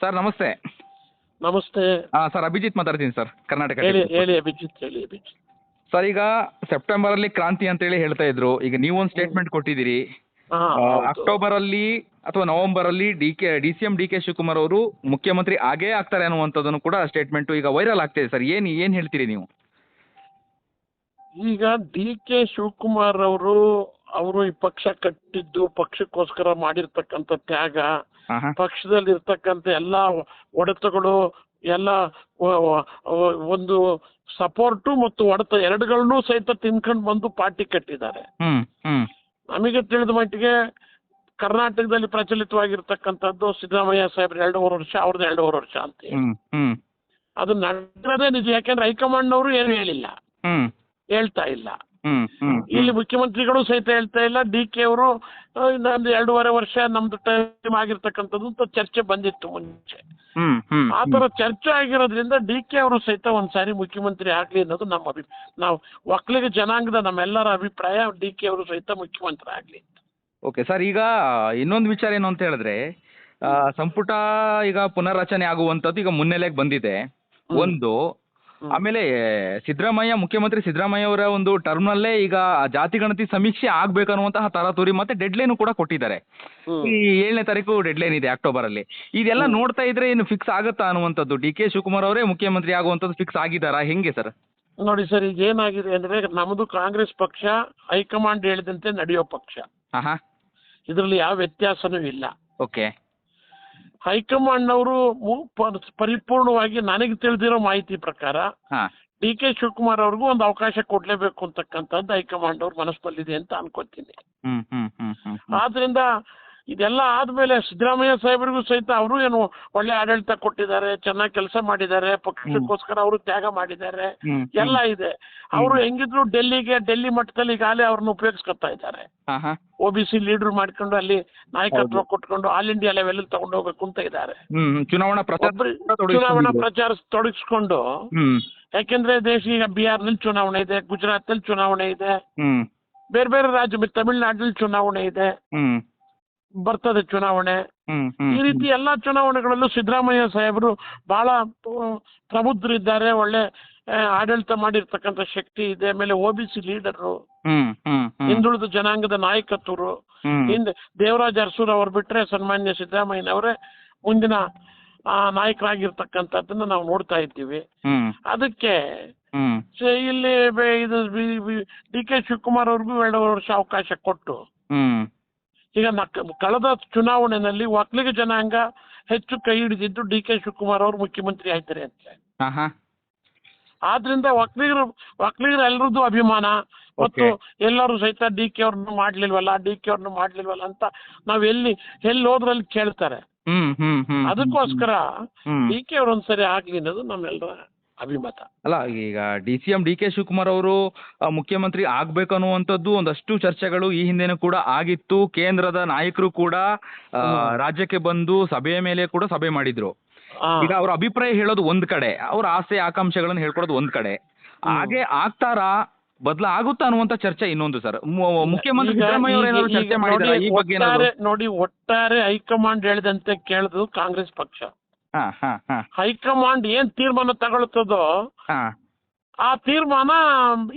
Sir ನಮಸ್ತೆ. ನಮಸ್ತೆ. ಹಾಂ ಸರ್ ಅಭಿಜಿತ್ ಮಾತಾಡ್ತೀನಿ ಸರ್ ಕರ್ನಾಟಕ ಹೇಳಿ ಹೇಳಿ ಅಭಿಜಿತ್ ಹೇಳಿ ಅಭಿಜಿತ್. ಸರ್ ಈಗ ಸೆಪ್ಟೆಂಬರ್ ಅಲ್ಲಿ ಕ್ರಾಂತಿ ಅಂತೇಳಿ ಹೇಳ್ತಾ ಇದ್ರು. ಈಗ ನೀವೊಂದು ಸ್ಟೇಟ್ಮೆಂಟ್ ಕೊಟ್ಟಿದ್ದೀರಿ. ಹಾ ಅಕ್ಟೋಬರ್ ಅಲ್ಲಿ ಅಥವಾ ನವೆಂಬರ್ ಅಲ್ಲಿ D K D C M D K Shivakumar ಅವರು ಮುಖ್ಯಮಂತ್ರಿ ಆಗೇ ಆಗ್ತಾರೆ ಅನ್ನುವಂಥದ್ದನ್ನು ಕೂಡ ಸ್ಟೇಟ್ಮೆಂಟ್ ಈಗ ವೈರಲ್ ಆಗ್ತಿದೆ ಸರ್. ಏನ್ ಏನ್ ಹೇಳ್ತೀರಿ ನೀವು? ಈಗ ಡಿ ಕೆ ಶಿವಕುಮಾರ್ ಅವರು ಅವರು ಈ ಪಕ್ಷ ಕಟ್ಟಿದ್ದು ಪಕ್ಷಕ್ಕೋಸ್ಕರ ಮಾಡಿರ್ತಕ್ಕಂಥ ತ್ಯಾಗ ಪಕ್ಷದಲ್ಲಿ ಇರ್ತಕ್ಕಂಥ ಎಲ್ಲ ಒಡೆತಗಳು ಎಲ್ಲ ಒಂದು ಸಪೋರ್ಟು ಮತ್ತು ಒಡೆತ ಎರಡುಗಳನ್ನೂ ಸಹಿತ ತಿನ್ಕೊಂಡು ಬಂದು ಪಾರ್ಟಿ ಕಟ್ಟಿದ್ದಾರೆ. ನಮಗೆ ತಿಳಿದ ಮಟ್ಟಿಗೆ ಕರ್ನಾಟಕದಲ್ಲಿ ಪ್ರಚಲಿತವಾಗಿರ್ತಕ್ಕಂಥದ್ದು ಸಿದ್ದರಾಮಯ್ಯ ಸಾಹೇಬ್ರ ಎರಡೂವರೆ ವರ್ಷ ಅವ್ರದ್ದು ಎರಡೂವರೆ ವರ್ಷ ಅಂತ ಅದು ನಡೆದೇ ನಿಜ ಯಾಕೆಂದ್ರೆ ಹೈಕಮಾಂಡ್ ಅವರು ಏನು ಹೇಳಿಲ್ಲ. ಹೇಳ್ತಾ ಇಲ್ಲ. ಇಲ್ಲಿ ಮುಖ್ಯಮಂತ್ರಿಗಳು ಸಹಿತ ಹೇಳ್ತಾ ಇಲ್ಲ. ಡಿ ಕೆ ಅವರು ಇನ್ನೊಂದು ಎರಡೂವರೆ ವರ್ಷ ನಮ್ದು ಟೈಮ್ ಆಗಿರ್ತಕ್ಕಂಥದ್ದು ಅಂತ ಚರ್ಚೆ ಬಂದಿತ್ತು ಮುಂಚೆ. ಆ ತರ ಚರ್ಚೆ ಆಗಿರೋದ್ರಿಂದ ಡಿ ಕೆ ಅವರು ಸಹಿತ ಒಂದ್ಸಾರಿ ಮುಖ್ಯಮಂತ್ರಿ ಆಗ್ಲಿ ಅನ್ನೋದು ನಮ್ಮ ಅಭಿ ನಾವು ಒಕ್ಕಲಿಗ ಜನಾಂಗದ ನಮ್ಮೆಲ್ಲರ ಅಭಿಪ್ರಾಯ ಡಿ ಕೆ ಅವರು ಸಹಿತ ಮುಖ್ಯಮಂತ್ರಿ ಆಗ್ಲಿ ಓಕೆ ಸರ್ ಈಗ ಇನ್ನೊಂದು ವಿಚಾರ ಏನು ಅಂತ ಹೇಳಿದ್ರೆ ಸಂಪುಟ ಈಗ ಪುನರ್ರಚನೆ ಆಗುವಂತದ್ದು ಈಗ ಮುನ್ನೆಲೆಗೆ ಬಂದಿದೆ. ಒಂದು. ಆಮೇಲೆ ಸಿದ್ದರಾಮಯ್ಯ ಮುಖ್ಯಮಂತ್ರಿ ಸಿದ್ದರಾಮಯ್ಯ ಅವರ ಒಂದು ಟರ್ಮ್ನಲ್ಲೇ ಈಗ ಜಾತಿ ಗಣತಿ ಸಮೀಕ್ಷೆ ಆಗ್ಬೇಕನ್ನುವಂತಹ ತರಾತುರಿ ಮತ್ತೆ ಡೆಡ್ಲೈನ್ ಕೂಡ ಕೊಟ್ಟಿದ್ದಾರೆ. ಈ ಏಳನೇ ತಾರೀಕು ಡೆಡ್ಲೈನ್ ಇದೆ ಅಕ್ಟೋಬರ್ ಅಲ್ಲಿ ಇದೆಲ್ಲ ನೋಡ್ತಾ ಇದ್ರೆ ಏನು ಫಿಕ್ಸ್ ಆಗುತ್ತಾ ಅನ್ನುವಂಥದ್ದು? ಡಿ ಕೆ ಶಿವಕುಮಾರ್ ಅವರೇ ಮುಖ್ಯಮಂತ್ರಿ ಆಗುವಂಥದ್ದು ಫಿಕ್ಸ್ ಆಗಿದ್ದಾರಾ? ಹೆಂಗೆ ಸರ್? ನೋಡಿ ಸರ್ ಈಗ ಏನಾಗಿದೆ ಅಂದ್ರೆ ನಮ್ಮದು ಕಾಂಗ್ರೆಸ್ ಪಕ್ಷ ಹೈಕಮಾಂಡ್ ಹೇಳಿದಂತೆ ನಡೆಯೋ ಪಕ್ಷ. ಹಾಂ ಹಾಂ ಇದರಲ್ಲಿ ಯಾವ ವ್ಯತ್ಯಾಸನೂ ಇಲ್ಲ. ಓಕೆ. ಹೈಕಮಾಂಡ್ನವರು ಅವರು ಪರಿಪೂರ್ಣವಾಗಿ ನನಗೆ ತಿಳಿದಿರೋ ಮಾಹಿತಿ ಪ್ರಕಾರ ಡಿ ಕೆ ಶಿವಕುಮಾರ್ ಅವ್ರಿಗೂ ಒಂದು ಅವಕಾಶ ಕೊಡ್ಲೇಬೇಕು ಅಂತಕ್ಕಂಥದ್ದು ಹೈಕಮಾಂಡ್ ಅವ್ರ ಮನಸ್ಸಲ್ಲಿದೆ ಅಂತ ಅನ್ಕೋತೀನಿ. ಆದ್ರಿಂದ ಇದೆಲ್ಲ ಆದ್ಮೇಲೆ ಸಿದ್ದರಾಮಯ್ಯ ಸಾಹೇಬರಿಗೂ ಸಹಿತ ಅವರು ಏನು ಒಳ್ಳೆ ಆಡಳಿತ ಕೊಟ್ಟಿದ್ದಾರೆ ಚೆನ್ನಾಗಿ ಕೆಲಸ ಮಾಡಿದ್ದಾರೆ ಪಕ್ಷಕ್ಕೋಸ್ಕರ ಅವರು ತ್ಯಾಗ ಮಾಡಿದ್ದಾರೆ. ಎಲ್ಲ ಇದೆ. ಅವರು ಹೆಂಗಿದ್ರು ಡೆಲ್ಲಿಗೆ ಡೆಲ್ಲಿ ಮಟ್ಟದಲ್ಲಿ ಈಗಾಗಲೇ ಅವ್ರನ್ನ ಉಪಯೋಗಿಸ್ಕೊತಾ ಇದ್ದಾರೆ. ಒ ಬಿ ಸಿ ಲೀಡರ್ ಮಾಡ್ಕೊಂಡು ಅಲ್ಲಿ ನಾಯಕತ್ವ ಕೊಟ್ಕೊಂಡು ಆಲ್ ಇಂಡಿಯಾ ಲೆವೆಲ್ ತಗೊಂಡು ಹೋಗ್ಬೇಕು ಅಂತ ಇದ್ದಾರೆ. ಚುನಾವಣಾ ಪ್ರಚಾರ ತೊಡಗಿಸ್ಕೊಂಡು ಯಾಕೆಂದ್ರೆ ದೇಶ ಈಗ ಬಿಹಾರ್ನಲ್ಲಿ ಚುನಾವಣೆ ಇದೆ ಗುಜರಾತ್ನಲ್ಲಿ ಚುನಾವಣೆ ಇದೆ ಬೇರೆ ಬೇರೆ ರಾಜ್ಯ ತಮಿಳುನಾಡಿನಲ್ಲಿ ಚುನಾವಣೆ ಇದೆ. ಬರ್ತದೆ ಚುನಾವಣೆ. ಈ ರೀತಿ ಎಲ್ಲಾ ಚುನಾವಣೆಗಳಲ್ಲೂ ಸಿದ್ದರಾಮಯ್ಯ ಸಾಹೇಬರು ಬಹಳ ಪ್ರಬುದ್ಧರಿದ್ದಾರೆ ಒಳ್ಳೆ ಆಡಳಿತ ಮಾಡಿರ್ತಕ್ಕಂಥ ಶಕ್ತಿ ಇದೆ ಆಮೇಲೆ ಒ ಬಿ ಸಿ ಲೀಡರು ಹಿಂದುಳಿದ ಜನಾಂಗದ ನಾಯಕತ್ವರು. ಹಿಂದೆ ದೇವರಾಜ ಅರಸೂರ್ ಅವ್ರು ಬಿಟ್ರೆ ಸನ್ಮಾನ್ಯ ಸಿದ್ದರಾಮಯ್ಯನವರೇ ಮುಂದಿನ ನಾಯಕರಾಗಿರ್ತಕ್ಕಂಥದ್ದನ್ನ ನಾವು ನೋಡ್ತಾ ಇದ್ದೀವಿ. ಅದಕ್ಕೆ ಇಲ್ಲಿ ಇದು ಡಿ ಕೆ ಶಿವಕುಮಾರ್ ಅವ್ರಿಗೂ ಎರಡು ವರ್ಷ ಅವಕಾಶ ಕೊಟ್ಟು ಈಗ ಕಳೆದ ಚುನಾವಣೆಯಲ್ಲಿ ಒಕ್ಕಲಿಗ ಜನಾಂಗ ಹೆಚ್ಚು ಕೈ ಹಿಡಿದಿದ್ದು ಡಿ ಕೆ ಶಿವಕುಮಾರ್ ಅವರು ಮುಖ್ಯಮಂತ್ರಿ ಆಯ್ತಾರೆ ಅಂತ. ಆದ್ರಿಂದ ಒಕ್ಕಲಿಗರು ಒಕ್ಕಲಿಗರ ಎಲ್ಲರದ್ದು ಅಭಿಮಾನ ಮತ್ತು ಎಲ್ಲರೂ ಸಹಿತ ಡಿ ಕೆ ಅವ್ರನ್ನ ಮಾಡ್ಲಿಲ್ವಲ್ಲ ಡಿ ಕೆ ಅವ್ರನ್ನ ಮಾಡ್ಲಿಲ್ವಲ್ಲ ಅಂತ ನಾವ್ ಎಲ್ಲಿ ಎಲ್ಲಿ ಹೋದ್ರಲ್ಲಿ ಕೇಳ್ತಾರೆ ಅದಕ್ಕೋಸ್ಕರ ಡಿ ಕೆ ಅವ್ರ ಒಂದ್ಸರಿ ಆಗ್ಲಿ ಅನ್ನೋದು ನಮ್ಮೆಲ್ಲರ ಅಭಿಮತ. ಅಲ್ಲ ಈಗ D C M D K Shivakumar ಅವರು ಮುಖ್ಯಮಂತ್ರಿ ಆಗ್ಬೇಕು ಅನ್ನುವಂಥದ್ದು ಒಂದಷ್ಟು ಚರ್ಚೆಗಳು ಈ ಹಿಂದೆನೂ ಕೂಡ ಆಗಿತ್ತು. ಕೇಂದ್ರದ ನಾಯಕರು ಕೂಡ ಆ, ರಾಜ್ಯಕ್ಕೆ ಬಂದು ಸಭೆಯ ಮೇಲೆ ಕೂಡ ಸಭೆ ಮಾಡಿದ್ರು. ಆ, ಈಗ ಅವ್ರ ಅಭಿಪ್ರಾಯ ಹೇಳೋದು ಒಂದ್ ಕಡೆ ಅವ್ರ ಆಸೆ ಆಕಾಂಕ್ಷೆಗಳನ್ನು ಹೇಳ್ಕೊಡೋದು ಒಂದ್ ಕಡೆ. ಹಾಗೆ ಆಗ್ತಾರಾ? ಬದಲ ಆಗುತ್ತಾ ಅನ್ನುವಂತ ಚರ್ಚೆ ಇನ್ನೊಂದು ಸರ್. ಮುಖ್ಯಮಂತ್ರಿ ಈಗ- ಸಿದ್ದರಾಮಯ್ಯ ಅವರು ಏನಾದ್ರು ಈಗ ಚರ್ಚೆ ನೋಡಿ, ಈ ಬಗ್ಗೆ ಏನಾದ್ರು? ಒಟ್ಟಾರೆ ನೋಡಿ ಒಟ್ಟಾರೆ ಹೈಕಮಾಂಡ್ ಹೇಳಿದಂತೆ ಕೇಳಿದ್ರು ಕಾಂಗ್ರೆಸ್ ಪಕ್ಷ. ಹಾ ಹಾ ಹಾ. ಹೈಕಮಾಂಡ್ ಏನ್ ತೀರ್ಮಾನ ತಗೊಳ್ತದೋ ಹಾ. ಆ ತೀರ್ಮಾನ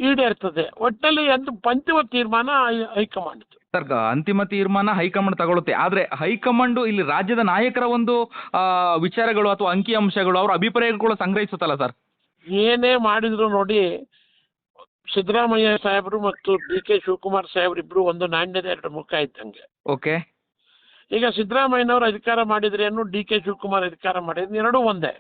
ಈಡೇರ್ತದೆ. ಒಟ್ಟಲ್ಲಿ ಅಂತಿಮ ತೀರ್ಮಾನ ಹೈ- ಹೈಕಮಾಂಡ್ ಸರ್ ಗ- ಅಂತಿಮ ತೀರ್ಮಾನ ಹೈಕಮಾಂಡ್ ತಗೊಳುತ್ತೆ ಆದ್ರೆ ಹೈಕಮಾಂಡ್ ಇಲ್ಲಿ ರಾಜ್ಯದ ನಾಯಕರ ಒಂದು ಆ, ವಿಚಾರಗಳು ಅಥವಾ ಅಂಕಿ ಅಂಶಗಳು ಅವರ ಅಭಿಪ್ರಾಯಗಳು ಸಂಗ್ರಹಿಸುತ್ತಲ್ಲ ಸರ್? ಏನೇ ಮಾಡಿದ್ರು ನೋಡಿ ಸಿದ್ದರಾಮಯ್ಯ ಸಾಹೇಬರು ಮತ್ತು ಡಿ ಕೆ ಶಿವಕುಮಾರ್ ಸಾಹೇಬ್ರು ಇಬ್ರು ಒಂದು ನಾಣ್ಯದ ಎರಡು ಮುಖ ಇದ್ದಂಗೆ. ಓಕೆ. ಈಗ ಸಿದ್ದರಾಮಯ್ಯನವರು ಅಧಿಕಾರ ಮಾಡಿದ್ರೇನು ಡಿ ಕೆ ಶಿವಕುಮಾರ್ ಅಧಿಕಾರ ಮಾಡಿದ್ರೆ ಎರಡೂ ಒಂದೇ.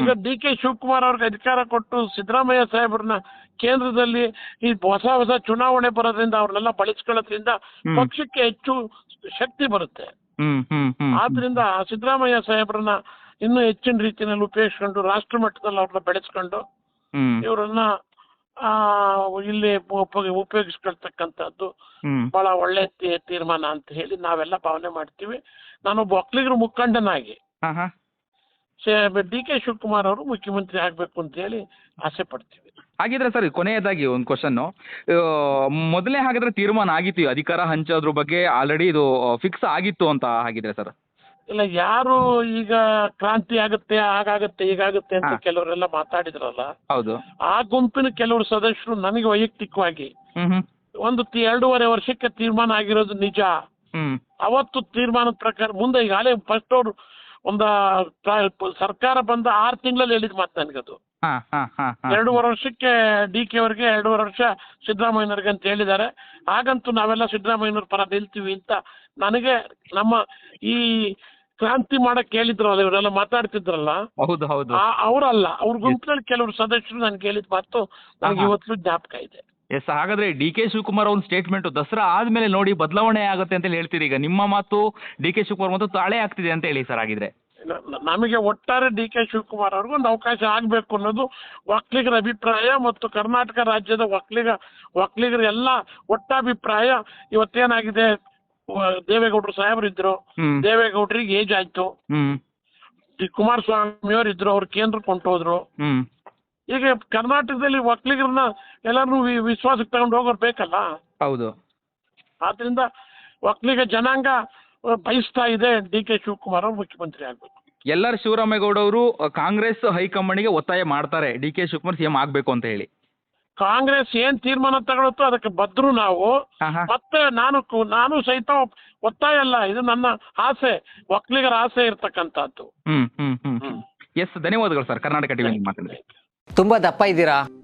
ಈಗ ಡಿ ಕೆ ಶಿವಕುಮಾರ್ ಅವ್ರಿಗೆ ಅಧಿಕಾರ ಕೊಟ್ಟು ಸಿದ್ದರಾಮಯ್ಯ ಸಾಹೇಬ್ರನ್ನ ಕೇಂದ್ರದಲ್ಲಿ ಈ ಹೊಸ ಹೊಸ ಚುನಾವಣೆ ಬರೋದ್ರಿಂದ ಅವ್ರನ್ನೆಲ್ಲ ಬಳಸ್ಕೊಳ್ಳೋದ್ರಿಂದ ಪಕ್ಷಕ್ಕೆ ಹೆಚ್ಚು ಶಕ್ತಿ ಬರುತ್ತೆ. ಆದ್ರಿಂದ ಸಿದ್ದರಾಮಯ್ಯ ಸಾಹೇಬ್ರನ್ನ ಇನ್ನೂ ಹೆಚ್ಚಿನ ರೀತಿಯಲ್ಲಿ ಉಪಯೋಗಿಸ್ಕೊಂಡು ರಾಷ್ಟ್ರ ಮಟ್ಟದಲ್ಲಿ ಅವ್ರನ್ನ ಬೆಳೆಸ್ಕೊಂಡು ಇವರನ್ನ ಆ, ಇಲ್ಲಿ ಉಪ- ಉಪಯೋಗಿಸ್ಕೊಳ್ತಕ್ಕಂಥದ್ದು ಹ್ಮ್. ಬಹಳ ಒಳ್ಳೆ ತೀ- ತೀರ್ಮಾನ ಅಂತ ಹೇಳಿ ನಾವೆಲ್ಲ ಭಾವನೆ ಮಾಡ್ತೀವಿ. ನಾನು ಒಕ್ಕಲಿಗರ ಮುಖಂಡನಾಗಿ. ಹಾ ಹಾ. ಡಿ ಕೆ ಶಿವಕುಮಾರ್ ಅವರು ಮುಖ್ಯಮಂತ್ರಿ ಆಗ್ಬೇಕು ಅಂತ ಹೇಳಿ ಆಸೆ ಪಡ್ತೀವಿ. ಹಾಗಿದ್ರೆ ಸರ್ ಕೊನೆಯದಾಗಿ ಒಂದು ಕ್ವಶನ್ ಮೊದಲೇ ಹಾಗಿದ್ರೆ ತೀರ್ಮಾನ ಆಗಿತ್ತು ಈ ಅಧಿಕಾರ ಹಂಚೋದ್ರ ಬಗ್ಗೆ ಆಲ್ರೆಡಿ ಇದು ಫಿಕ್ಸ್ ಆಗಿತ್ತು ಅಂತ ಹಾಗಿದ್ರೆ ಸರ್? ಇಲ್ಲ ಯಾರು ಈಗ ಕ್ರಾಂತಿ ಆಗುತ್ತೆ ಹಾಗಾಗುತ್ತೆ ಹೀಗಾಗುತ್ತೆ ಅಂತ ಹಾ. ಕೆಲವರೆಲ್ಲ ಮಾತಾಡಿದ್ರಲ್ಲ ಹೌದು. ಆ ಗುಂಪಿನ ಕೆಲವರು ಸದಸ್ಯರು ನನಗೆ ವೈಯಕ್ತಿಕವಾಗಿ ಹ್ಮ್ ಹ್ಮ್ ಒಂದು ತಿ- ಎರಡೂವರೆ ವರ್ಷಕ್ಕೆ ತೀರ್ಮಾನ ಆಗಿರೋದು ನಿಜ. ಹ್ಮ್. ಅವತ್ತು ತೀರ್ಮಾನದ ಪ್ರಕಾರ ಮುಂದೆ ಈಗಾಗಲೇ ಫಸ್ಟ್ ಅವರು ಒಂದು ಪ್ರ- ಸರ್ಕಾರ ಬಂದ ಆರು ತಿಂಗಳಲ್ಲಿ ಹೇಳಿದ ಮಾತು ನನಗದು ಹಾ ಹಾ ಹಾ ಹಾ. ಎರಡೂವರೆ ವರ್ಷಕ್ಕೆ ಡಿ ಕೆ ಅವರಿಗೆ ಎರಡೂವರೆ ವರ್ಷ ಸಿದ್ದರಾಮಯ್ಯನವ್ರಿಗೆ ಅಂತ ಹೇಳಿದ್ದಾರೆ. ಹಾಗಂತೂ ನಾವೆಲ್ಲ ಸಿದ್ದರಾಮಯ್ಯನವ್ರ ಪರ ನಿಲ್ತೀವಿ ಅಂತ ನನಗೆ ನಮ್ಮ ಈ ಕ್ರಾಂತಿ ಮಾಡಕ್ ಹೇಳಿದ್ರಲ್ಲ ಇವರೆಲ್ಲ ಮಾತಾಡ್ತಿದ್ರಲ್ಲ? ಹೌದು ಹೌದು. ಆ- ಅವರಲ್ಲ. ಅವ್ರ ಗುಂಪಿನಲ್ಲಿ ಕೆಲವರು ಸದಸ್ಯರು ನಾನು ಕೇಳಿದ ಮಾತು ನನಗೆ ಆಹಾ. ಇವತ್ತು ಜ್ಞಾಪಕ ಇದೆ. ಎಸ್ ಹಾಗಾದ್ರೆ ಡಿ ಕೆ ಶಿವಕುಮಾರ್ ಒಂದು ಸ್ಟೇಟ್ಮೆಂಟ್ ದಸರಾ ಆದ್ಮೇಲೆ ನೋಡಿ ಬದಲಾವಣೆ ಆಗುತ್ತೆ ಅಂತ ಹೇಳಿ ಹೇಳ್ತೀರಿ ಈಗ. ನಿಮ್ಮ ಮಾತು ಡಿ ಕೆ ಶಿವಕುಮಾರ್ ಮತ್ತು ತಾಳೆ ಆಗ್ತಿದೆ ಅಂತ ಹೇಳಿ ಸರ್ ಆಗಿದ್ರೆ ನ- ನ- ನಮಗೆ ಒಟ್ಟಾರೆ ಡಿ ಕೆ ಶಿವಕುಮಾರ್ ಅವ್ರಿಗೂ ಒಂದು ಅವಕಾಶ ಆಗಬೇಕು ಅನ್ನೋದು ಒಕ್ಕಲಿಗರ ಅಭಿಪ್ರಾಯ ಮತ್ತು ಕರ್ನಾಟಕ ರಾಜ್ಯದ ಒಕ್ಕಲಿಗ ಒಕ್ಕಲಿಗರ ಎಲ್ಲ ಒಟ್ಟಾಭಿಪ್ರಾಯ ಇವತ್ತೇನಾಗಿದೆ? ದೇವೇಗೌಡರು ಸಾಹೇಬರು ಇದ್ರು ದೇವೇಗೌಡರಿಗೆ ಏಜ್ ಆಯ್ತು. ಹ್ಮ್. ಈ ಕುಮಾರಸ್ವಾಮಿ ಅವರು ಇದ್ರು ಅವ್ರು ಕೇಂದ್ರಕ್ಕೆ ಹೊಂಟೋದ್ರು ಈಗ ಕರ್ನಾಟಕದಲ್ಲಿ ಒಕ್ಕಲಿಗರನ್ನ ಎಲ್ಲಾರು ವಿಶ್ವಾಸಕ್ಕೆ ತಗೊಂಡು ಹೋಗೋರು ಬೇಕಲ್ಲ? ಹೌದು. ಆದ್ರಿಂದ ಒಕ್ಕಲಿಗ ಜನಾಂಗ ಬಯಸ್ತಾ ಇದೆ ಡಿ ಕೆ ಶಿವಕುಮಾರ್ ಅವರು ಮುಖ್ಯಮಂತ್ರಿ ಆಗ್ಬೇಕು. ಎಲ್ಲರೂ ಶಿವರಾಮೇಗೌಡ ಅವರು ಕಾಂಗ್ರೆಸ್ ಹೈಕಮಾಂಡ್ಗೆ ಒತ್ತಾಯ ಮಾಡ್ತಾರೆ. ಡಿ ಕೆ ಶಿವಕುಮಾರ್ ಸಿಎಂ ಆಗ್ಬೇಕು ಅಂತ ಹೇಳಿ. ಕಾಂಗ್ರೆಸ್ ಏನ್ ತೀರ್ಮಾನ ತಗೊಳುತ್ತೋ ಅದಕ್ಕೆ ಬದ್ರು ನಾವು. ಮತ್ತೆ ನಾನು ಕು- ನಾನು ಸಹಿತ ಒತ್ತಾಯ ಅಲ್ಲ ಇದು ನನ್ನ ಆಸೆ ಒಕ್ಕಲಿಗರ ಆಸೆ ಇರ್ತಕ್ಕಂಥದ್ದು. ಹ್ಮ್ ಹ್ಮ್ ಹ್ಮ್. ಹ್ಮ್. ಎಸ್ ಧನ್ಯವಾದಗಳು ಸರ್ ಕರ್ನಾಟಕ ಟಿವಿ ಮಾತಾಡಿದ್ರೆ ತುಂಬಾ ದಪ್ಪ ಇದ್ದೀರಾ?